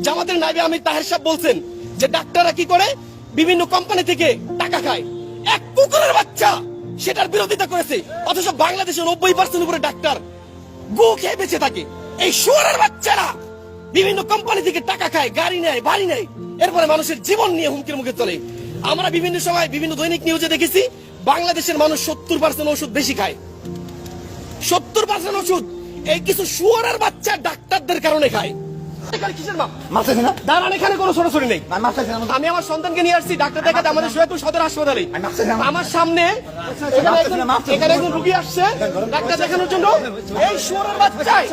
জামাতের নাইবে আমি তাহের সাহেব বলছেন যে ডাক্তাররা কি করে? বিভিন্ন কোম্পানি থেকে টাকা খায়। এক কুকুরের বাচ্চা সেটার বিরোধিতা করেছে। অথচ বাংলাদেশে নব্বই পার্সেন্ট উপরে ডাক্তার গু খেয়ে বেঁচে থাকে। এই শুয়ারের বাচ্চারা বিভিন্ন কোম্পানি থেকে টাকা খায়, গাড়ি নেয়, বাড়ি নেয়। এরপরে মানুষের জীবন নিয়ে হুমকির মুখে চলে। আমরা বিভিন্ন সময় বিভিন্ন দৈনিক নিউজে দেখেছি, বাংলাদেশের মানুষ সত্তর পার্সেন্ট ওষুধ বেশি খায়। সত্তর পার্সেন্ট ওষুধ এই কিছু শুয়ারের বাচ্চা ডাক্তারদের কারণে খায়। এখানে কিসের মাপ? মারতেছি না দাঁড়ান এখানে কোনো সরাসরি নেই আমি না আমি আমার সন্তানকে নিয়ে আসছি ডাক্তার দেখাতে আমাদের সোয়াপুর সদর হাসপাতালে আমি মারতেছি না। আমার সামনে এখানে একজন- মারতেছি না। এখানে একজন রুগী আসছে ডাক্তার দেখানোর জন্য এই শুয়ারের বাচ্চায়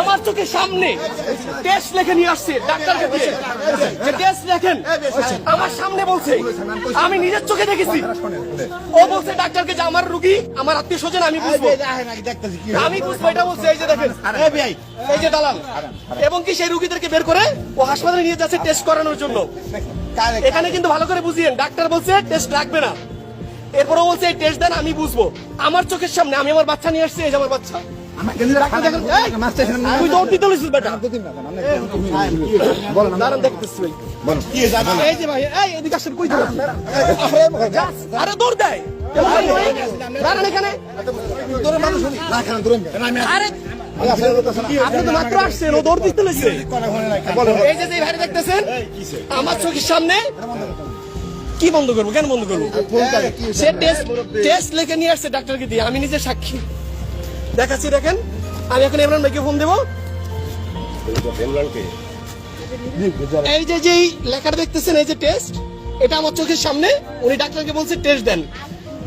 আমার চোখের সামনে টেস্ট লিখে নিয়ে আসছে ডাক্তারকে দিয়ে যে টেস্ট লেখেন আমার সামনে বলছে আমি নিজের চোখে দেখেছি ও বলছে ডাক্তারকে যে আমার রুগী আমার আত্মীয় স্বজন আমি বুঝব আমি বুঝব এটা বলছে এই যে দেখেন এই যে দালাল এবং কি সেই রুগীদেরকে বের করে ও হাসপাতালে নিয়ে যাচ্ছে টেস্ট করানোর জন্য। এখানে কিন্তু ভালো করে বুঝিয়েন ডাক্তার বলছে টেস্ট লাগবে না। এরপরও বলছে এই টেস্ট দেন আমি বুঝব। আমার চোখের সামনে আমি আমার বাচ্চা নিয়ে আসছি এই যে আমার বাচ্চা। দৌড় দেয়। এখানে। আরে আপনি তো মাত্র আসছেন ও দৌড় দিতে লেছে এই যে যে ভাই দেখতেছেন আমার চোখের সামনে কি বন্ধ করব? কেন বন্ধ করব? সে টেস্ট টেস্ট লিখে নিয়ে আসছে ডাক্তারকে দিয়ে আমি নিজে সাক্ষী। দেখাচ্ছি দেখেন। আমি এখন ইমরান ভাইকে ফোন দেবো। এই যে যেই লেখাটা দেখতেছেন এই যে টেস্ট এটা আমার চোখের সামনে উনি ডাক্তারকে বলছে টেস্ট দেন।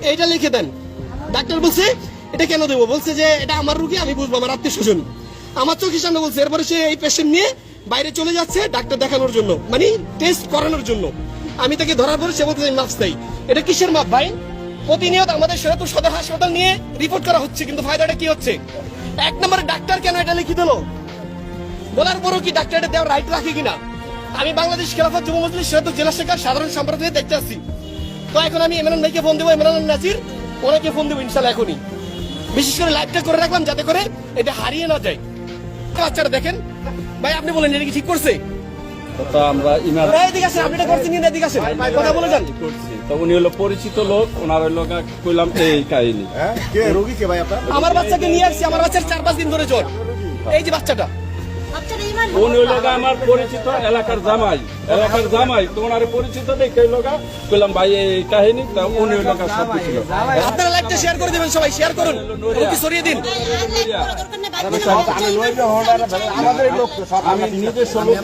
এইটা লিখে দেন। ডাক্তার বলছে এটা কেন দেবো? বলছে যে এটা আমার রুগী, আমি বুঝব, আমার আত্মীয় স্বজন। আমার চোখের সামনে বলছে, এরপরে সে এই পেশেন্ট নিয়ে বাইরে চলে যাচ্ছে ডাক্তার দেখানোর জন্য মানে টেস্ট করানোর জন্য। আমি তাকে ধরার পরে সে বলতে মাপ চাই। এটা কিসের মাপ ভাই? প্রতিনিয়ত আমাদের সেরাতুর সদর হাসপাতাল নিয়ে রিপোর্ট করা হচ্ছে, কিন্তু ফায়দাটা কি হচ্ছে? এক নম্বরে ডাক্তার কেন এটা লিখে দিলো? বলার পরও কি ডাক্তারটা দেওয়ার রাইট রাখে কিনা? আমি বাংলাদেশ খেলাফত যুব মজলিস সেতু জেলা শাখার সাধারণ সম্পাদক দেখতে আসছি। তো এখন আমি ইমরান ভাইকে ফোন দেবো ইমরান নাজির ওনাকে ফোন দেবো ইনশাল্লাহ এখনই। বিশেষ করে লাইভটা করে রাখলাম যাতে করে এটা হারিয়ে না যায়। বাচ্চারা দেখেন ভাই আপনি বলেন এটা কি ঠিক করছে? তো আমরা ইমার এদিকে আসেন আপনি এটা করছেন কিনা এদিকে আসেন। কথা বলে যান। তো উনি হলো পরিচিত লোক ওনার হলো কইলাম এই কাহিনী। আমার বাচ্চাকে নিয়ে আসছি আমার বাচ্চার চার পাঁচ দিন ধরে জ্বর। এই যে বাচ্চাটা। উনি লোক আমার পরিচিত এলাকার জামাই এলাকার জামাই তো ওনার পরিচিত দেখে হলো বললাম ভাই এই কাহিনী তা উনি লোক সব ছিল আপনারা লাইকটা শেয়ার করে দিবেন সবাই শেয়ার করুন ওকে সরিয়ে দিন আমি নিজে লোক